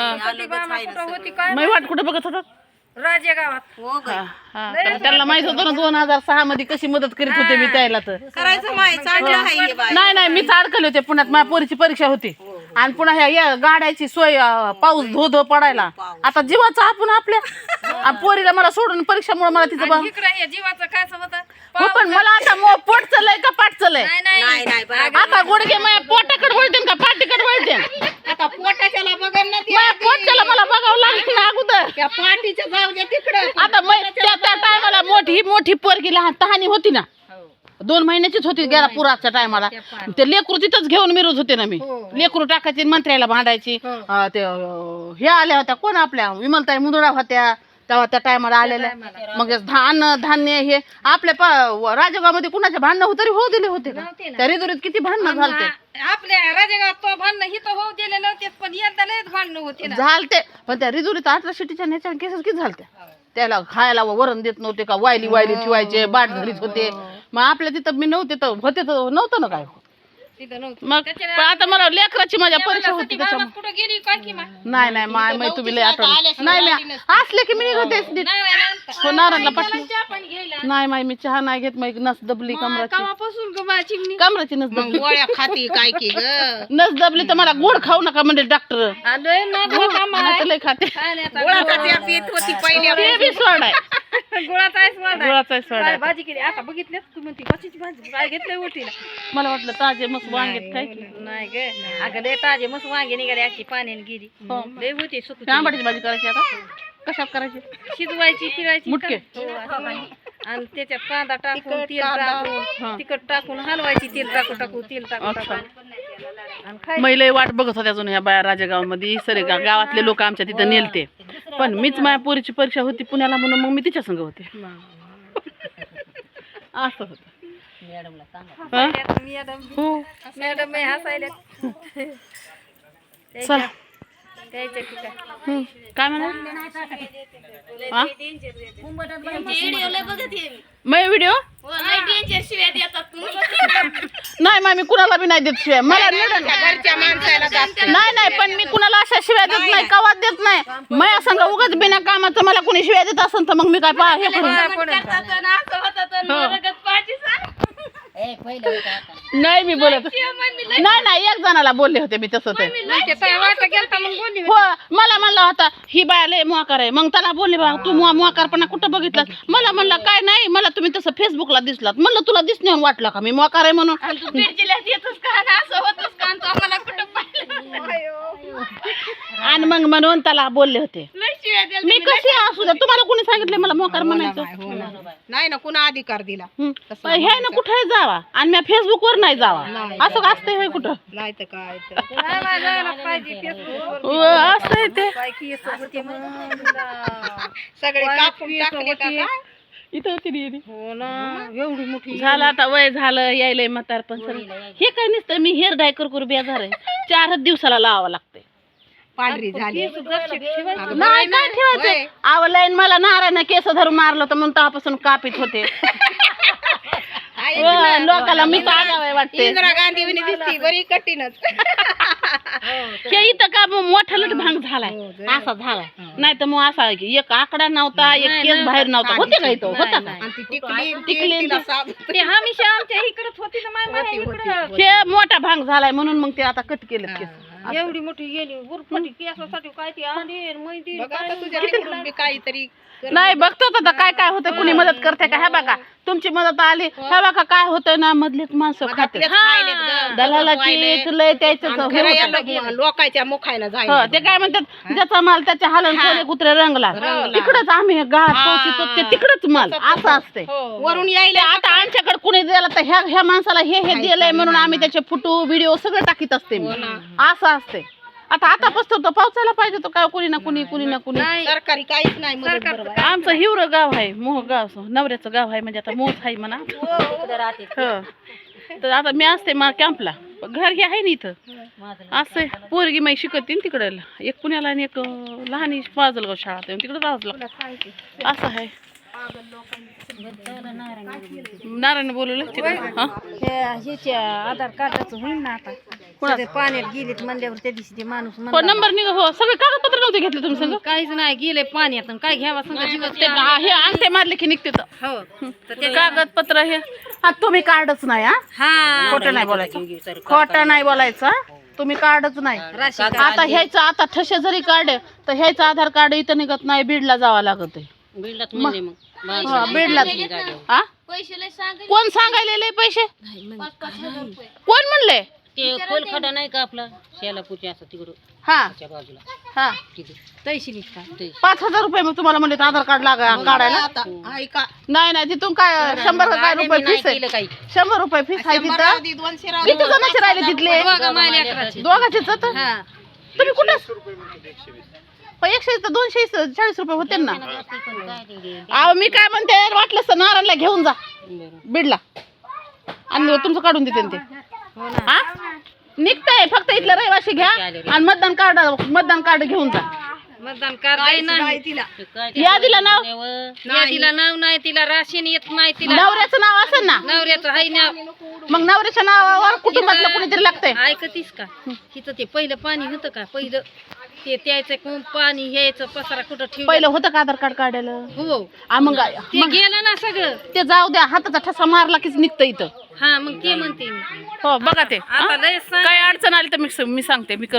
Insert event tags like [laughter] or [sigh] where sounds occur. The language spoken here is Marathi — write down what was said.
होती काय मी वाट कुठे बघत होतात राजे गावात. हो ग हा, हा. तर त्यांना माहीत होतं ना दोन हजार सहा मध्ये कशी मदत करीत होते मी त्याला तर. करायचं माय चांगलं आहे हे बाय नाही नाही मी अडकले होते पुण्यात. माझ्या पोरीची परीक्षा होती. आणि पुन्हा ह्या या गाड्याची सोय अं, पाऊस धो धो पडायला. आता जीवाचा आपण आपल्या आणि पोरीला मला सोडून परीक्षामुळे मला तिचं बा- इकडे हे जीवाचं काय होतं हो पण मला आता मो- पोट चलय का पाठ चलय नाही नाही नाही नाही बरोबर. आता गुडघे माझ्या पोटाकडे वळते का पाठीकडे वळते आता पोटाच्याला बघा ना ते माझ्या पोटच्याला मला बघावं लागेल ना अगोदर त्या पाठीच्या जाऊ द्या तिकडं आता मै- त्या त्या टायमाला मोठी ही मोठी पोरगी लहान तहानी होती ना. दोन महिन्याचीच होती गेला पुराच्या टायमाला. ते लेकरू तिथंच घेऊन मिरवत होते ना मी. लेकरू टाकायची मंत्र्याला भांडायची. अं, ते हे आल्या होत्या कोण आपल्या? विमलताई मुंदडा होत्या. तेव्हा त्या टायमाला आलेल्या. मग धान धान्य हे आपल्या प- राजगावमध्ये कुणाच्या भांडणं हो- तरी होऊ दिले होते का? त्या रिदुरीत किती भांडणं झालते? आपल्या राजेगावात तो भांडणं ही तर होऊ दिले नव्हतेच पण यंदा लयच भांडणं होते ना. झालते. पण त्या रिदुरीत अठरा शिटीच्या न्याच्या केसेस किती झालत्या? त्याला खायला वरण देत नव्हते का? वायली वायली ठेवायचे बाट धरीत होते. मग आपल्या तिथं मी नव्हते तर होते तर नव्हतं ना काय? तिथं नव्हतं. मग पण आता मला लेकराची माझ्या परीक्षा होती ती त्याच्यामुळे. भावात कुठं गेली? काय की मा नाही नाही माय माय तुम्ही लय आठवण नाही मी असले की मी निघतेच नीट. हो नारायणला पाठली चहा पाणी घ्यायला. नाही माय मी चहा नाही घेत मग नस दबली कमराची. कवापासून ग बा चिमणी. कमराची नस दबली. मग गोळ्या खाती काय की ग? [laughs] नस दबली तर मला गोड खाऊ नका म्हणजे डॉक्टर. आलोय ना नाही तर लय खाते. नाही होती पहिल्या ते बी सोड आहे. [laughs] [laughs] गुळाचा. गुळाचा आहे. भाजी केली. आता तू म्हणते कशाची भाजी काय घेतलंय ओटीला मला वाटलं ताजे मस्त वांगेत काय की? नाही ग. अगं लय ताजे मस्त वांगे निघाले अशी पाण्याने गेली हो. लय होती सुकू भाजी करायची आता? कशात करायची? शिजवायची फिरायची मुटके? हो. आणि त्याच्यात कांदा टाकून तेल हा. टाकून तिखट टाकून हलवायची तेल टाकू टाकू तेल टाकू अच्छा. टाकू आणि खाय महिला वाट बघत होत्या अजून ह्या बाया राजेगावमध्ये सरे गा गावातले लोक आमच्या तिथं नेलते. पण मीच माझ्या पोरीची परीक्षा होती पुण्याला म्हणून मग मी तिच्या संग होते. असं होतं. हा? मॅडम हो मॅडम हसायला. चला. द्यायचं की काय हं. काय म्हणा? हा? मै व्हिडिओ नाही मा मी कुणाला बी नाही देत शिवाय. मला घरच्या माणसाला जास्त. नाही नाही पण मी कुणाला अशा शिव्या देत नाही कवाच देत नाही. माझ्या संग उगाच बिना कामाचं मला कोणी शिव्या देत असेल तर मग मी काय पा हे करू? नाही मी बोलत नाही नाही एक जणाला बोलले होते मी तसं ते. बोलली हो मला म्हणला होता ही बाया लय मोकार आहे. मग त्याला बोलले बा तू मो- मोकारपणा कुठं बघितला मला म्हणला काय नाही मला तुम्ही तसं फेसबुकला दिसलात. म्हणलं तुला दिसण्याहून वाटलं का? मी मोकार आहे म्हणून. आणि मग म्हणून त्याला बोलले होते. मी कशी असू द्या तुम्हाला कोणी सांगितलं मला मोकार म्हणायचं नाही ना कुणा अधिकार दिला हं. हे ना कुठे जावा आणि मी फेसबुकवर नाही जावा असं असतंय होय कुठं नाही तर काय तर. नाही बाय, जायला पाहिजे फेसबुकवर. हो, असं आहे ते. सगळे कापून टाकले का काय? इथं होती रे ती. हो ना एवढी मोठी झालं आता वय झालं यायलंय म्हातार पण सर हे काय नसतं मी हेअर डाय कर करू बेजार आहे चारच दिवसाला लावावं लागतंय पांढरी झाली. अगं नाही काय? ठेवायचं. आवलाईन मला नारायण केस धरून मारलं तर म्हणून तेव्हापासून कापीत होते. आहे व लोकाला मी वाटते इंदिरा गांधी विनी दिसती बरी कठीणच. हे इथं का मग मोठा लट भांग झालाय? असा झालाय. नाही तर मग असा की एक आकडा नव्हता एक केस बाहेर नव्हता. होते का इथं? होता का? आणि ती टिकली टिकली तिला साब ते हमेशा आमच्या इकडच होती ना माय माय इकडं. हे मोठा भांग झालाय म्हणून मग ते आता कट केलं केस. एवढी मोठी गेली उरफाटी केसासाठी काय ती आंधीर मैदी बघ आता तुझ्या लेकरून बी काहीतरी. नाही बघतो आता काय काय होतं कुणी मदत करते का? ह्या बघा तुमची मदत आली ह्या बघा काय होतंय ना मधलीच माणसं खाते. दलालाची लय त्याच लोकांच्या मुखायला हो जायला ते काय म्हणतात ज्याचा माल त्याच्या हालन कोणी कुत्रे रंगला. तिकडच आम्ही गाठ पोचतो ते तिकडच माल असं असते वरून यायला आता आमच्याकडे कुणी दिला तर ह्या ह्या माणसाला हे हे दिलंय म्हणून आम्ही त्याचे फोटो व्हिडिओ सगळं टाकीत असते मी. असं असते आता आता पसतो तो पावसायला पाहिजे तो काय कुणी ना कुणी कुणी ना कुणी. सरकारी काहीच नाही मदत बरोबर. आमचं हिवरं गाव आहे मोह गाव नवऱ्याचं गाव आहे म्हणजे आता मोह आहे म्हणा. हो तर आता मी असते मा कॅम्पला. घर हे आहे ना इथं. असं पोरगी माई शिकत तिकडे. एक पुण्याला आणि एक अं, लहान पाजलगाव शाळा तिकडे जावंच लागतं. असं आहे. नारायण बोलवलं तिकडे हा? हे ह्याच्या आधार कार्डाचं होईल ना आता? सगळे पाण्यात गेलेत म्हणल्यावर त्या दिवशी ते माणूस हो म्हणला. नंबर निघा हो सगळे कागदपत्र नव्हते घेतले तुम्ही सगळं काहीच नाही गेले पाण्यात आणि काय घ्यावा संग जीवाचं ते आ- हे अंगठे मारले की निघते तर. हो तर ते ते- कागदपत्र हे. हा तुम्ही कार्डच नाही हा? हा. खोटं नाही बोलायचं. खोटं नाही बोलायचं. हा? तुम्ही कार्डच नाही. राशी आता ह्याचं आता ठसे जरी काढे तर ह्याचं आधार कार्ड इथं निघत नाही बीडला जावं लागत आहे. बिल्डात हा, बीडला कोण सांगायले पैसे? कोण म्हणले? ते खोलखडा नाही का आपला? असं तिकडं. हा. बाजूला. हा. तिथे ते पाच हजार रुपये मग तुम्हाला म्हणले आधार कार्ड लागा काढायला. ऐका. नाही नाही तिथून काय शंभर का काय रुपये फीस आहे. काही. शंभर रुपये फीस आहे तिथं. दोनशे किती जणांचे राहिले तिथले. बघा माझ्या लेकराची. दोघांचेच तर. हा. तुम्ही कुठं? पण एकशे तर दोनशे चाळीस रुपये होते ना. अहो मी काय म्हणते वाटलं तर नारायणला घेऊन जा. बीडला. आणि तुमचं काढून देते ते. हो ना. हा? निघतंय. फक्त इथलं रहिवाशी घ्या आणि मतदान कार्ड मतदान कार्ड घेऊन जा. मतदान कार्ड नाही. तिला. यादीला नाव? तिला नाव नाही. तिला राशन येत नाही. तिला नवऱ्याचं नाव असेल ना? नवऱ्याचं हाय ना. मग नवऱ्याच्या नावावर कुटुंबातलं कोणीतरी लागतंय? ऐकतीस का? तिथं ते पहिलं पाणी होतं का? पहिलं ते त्याचं कोण पाणी घ्यायचं पसारा कुठं ठेवलं? पहिलं होतं का आधार कार्ड काढायला? हो. आ, मग ते गेलं ना सगळं. ते जाऊ द्या. हाताचा ठसा मारला कीच निघतं इथं. हा मग ते म्हणते मी हो बघा ते हा? सांग काय अडचण आली तर मी मी सांगते मी करू